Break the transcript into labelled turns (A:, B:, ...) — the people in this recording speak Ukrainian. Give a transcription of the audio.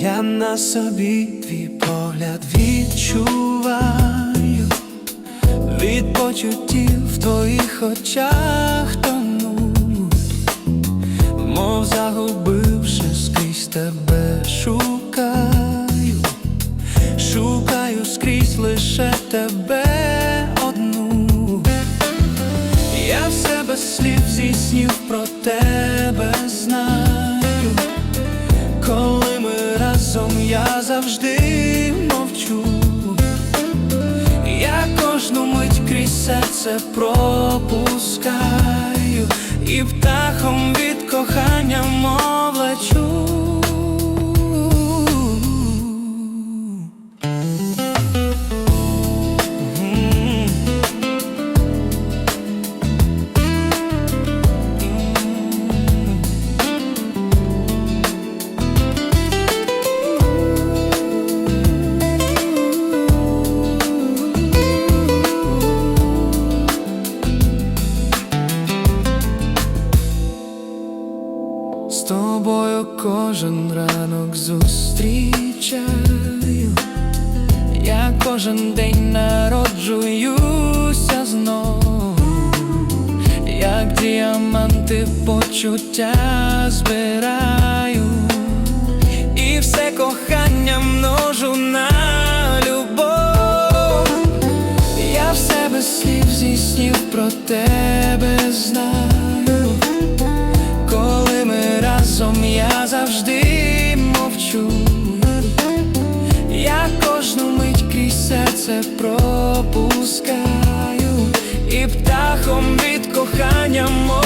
A: я на собі твій погляд відчуваю, від почуттів в твоїх очах тону, мов загубивши скрізь тебе шукаю, шукаю скрізь лише тебе одну. Я в себе слів зі снів про тебе знаю, я завжди мовчу, я кожну мить крізь серце пропускаю, і птахом від кохання мов тобою кожен ранок зустрічаю, я кожен день народжуюся знову, як діаманти почуття збираю, і все кохання множу на любов. Я в себе слів зі снів про тебе завжди мовчу, я кожну мить крізь серце пропускаю, і птахом від кохання мов лечу.